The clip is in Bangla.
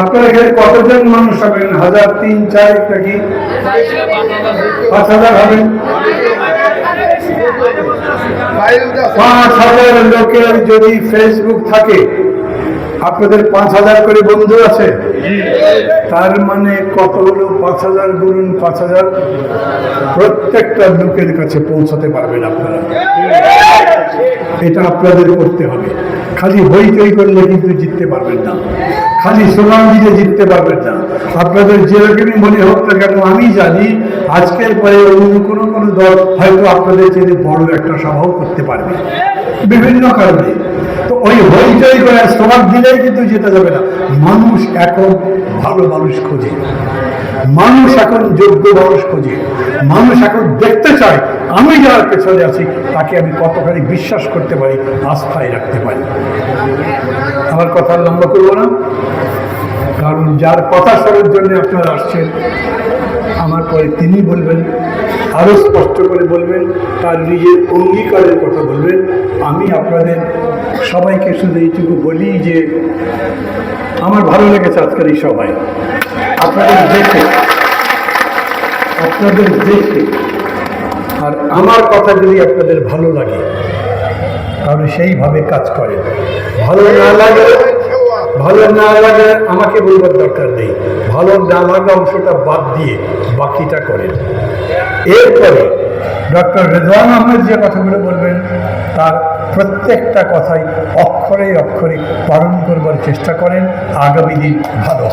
আপনার এখানে কতজন মানুষ হবেন? হাজার, তিন, চার, নাকি? পাঁচ হাজার হবেন। পাঁচ হাজার লোকের যদি ফেসবুক থাকে, আপনাদের পাঁচ হাজার করে বন্ধু আছে? তার মানে কত হলো পাঁচ হাজার গুণুন পাঁচ হাজার? প্রত্যেকটা লোকের কাছে পৌঁছাতে পারবেন আপনারা। এটা আপনাদের করতে হবে। খালি হইচই করলে কিন্তু জিততে পারবেন না। খালি স্লোগান দিলে জিততে পারবেন না। আপনাদের যেরকমই মনে হোক না কেন, আমি জানি আজকের পরে অন্য কোনো কোনো দল হয়তো আপনাদের চেয়ে বড় একটা সভাও করতে পারবে। বিভিন্ন কারণে। তো ওই হইচই করে স্লোগান দিলেই কিন্তু যেতে যাবে না। মানুষ এখন ভালো মানুষ খোঁজে। মানুষ এখন যোগ্য মানুষ খোঁজে মানুষ এখন দেখতে চায়, আমি যার পেছনে আছি, তাকে আমি কতখানি বিশ্বাস করতে পারি, আস্থায় রাখতে পারি। আমার কথা লম্বা করব না, কারণ যার কথা শোনার জন্য আপনারা আসছেন, আমার পরে তিনি বলবেন আরও স্পষ্ট করে বলবেন, তার নিজের অঙ্গীকারের কথা বলবেন। আমি আপনাদের সবাইকে শুধু এইটুকু বলি যে, আমার ভালো লেগেছে আজকের এই সবাই আপনাদের দেখে আপনাদের দেখে। আর আমার কথা যদি আপনাদের ভালো লাগে, তাহলে সেইভাবে কাজ করেন। ভালো না লাগে, ভালো না লাগে, আমাকে বলবার দরকার নেই। ভালো না লাগা অংশটা বাদ দিয়ে বাকিটা করেন। এরপরে ডক্টর রেজওয়ান আহমেদ যে কথাগুলো বলবেন, তার প্রত্যেকটা কথাই অক্ষরে অক্ষরে পালন করবার চেষ্টা করেন। আগামী দিন ভালো